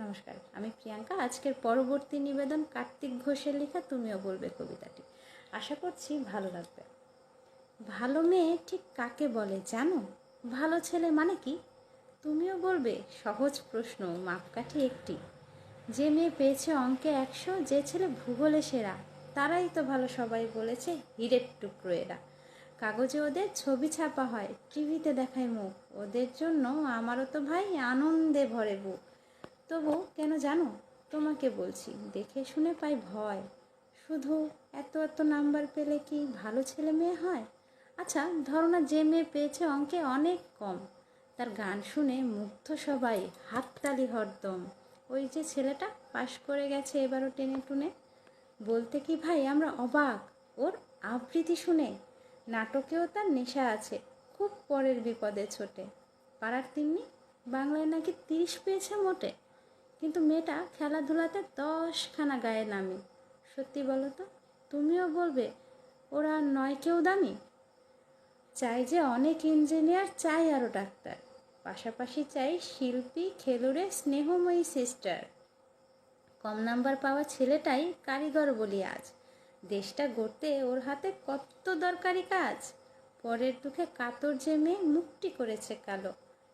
নমস্কার, আমি প্রিয়াঙ্কা। আজকের পরবর্তী নিবেদন কার্তিক ঘোষের লেখা তুমিও বলবে কবিতাটি। আশা করছি ভালো লাগবে। ভালো মেয়ে ঠিক কাকে বলে জানো? ভালো ছেলে মানে কি? তুমিও বলবে, সহজ প্রশ্ন, মাপকাঠি একটি। যে মেয়ে পেয়েছে অঙ্কে একশো, যে ছেলে ভূগোলে সেরা, তারাই তো ভালো সবাই বলেছে, হিরের টুকরো এরা। কাগজে ওদের ছবি ছাপা হয়, টিভিতে দেখায় মুখ। ওদের জন্য আমারও তো ভাই আনন্দে ভরে বুক। তবু কেন জানো? তোমাকে বলছি, দেখে শুনে পাই ভয়। শুধু এত এত নাম্বার পেলে কি ভালো ছেলে মেয়ে হয়? আচ্ছা ধরো না যে মেয়ে পেয়েছে অঙ্কে অনেক কম। তার গান শুনে মুগ্ধ সবাই, হাততালি হরদম। ওই যে ছেলেটা পাশ করে গেছে এবারও টেনে টুনে। বলতে কি ভাই, আমরা অবাক। ওর আবৃত্তি শুনে। নাটকেও তার নেশা আছে, খুব পরের বিপদে ছোটে। পাড়ার তিন্নি, বাংলায় নাকি তিরিশ পেয়েছে মোটে? কিন্তু মেয়েটা খেলাধুলাতে দশখানা গায়ে নামে। সত্যি বলো তো, তুমিও বলবে, ওরা নয় কেউ দামি? চাই যে অনেক ইঞ্জিনিয়ার, চাই আরও ডাক্তার। পাশাপাশি চাই শিল্পী, খেলুড়ে, স্নেহময়ী সিস্টার। কম নাম্বার পাওয়া ছেলেটাই কারিগর বলি আজ। দেশটা গড়তে ওর হাতে কত দরকারি কাজ। পরের দুঃখে কাতর যে মেয়ে মুক্তি করেছে কালো।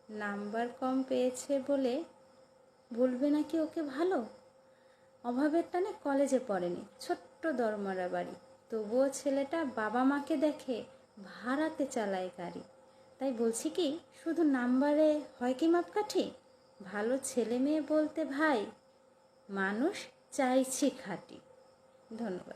নাম্বার কম পেয়েছে বলে বলবে নাকি ওকে ভালো? অভাবের টানে কলেজে পড়েনি, ছোট্ট দরমরা বাড়ি। তবুও ছেলেটা বাবা মাকে দেখে ভাড়াতে চালায় গাড়ি। তাই বলছি কি, শুধু নাম্বারে হয় কি মাপকাঠি? ভালো ছেলে মেয়ে বলতে ভাই, মানুষ চাইছি খাটি। ধন্যবাদ।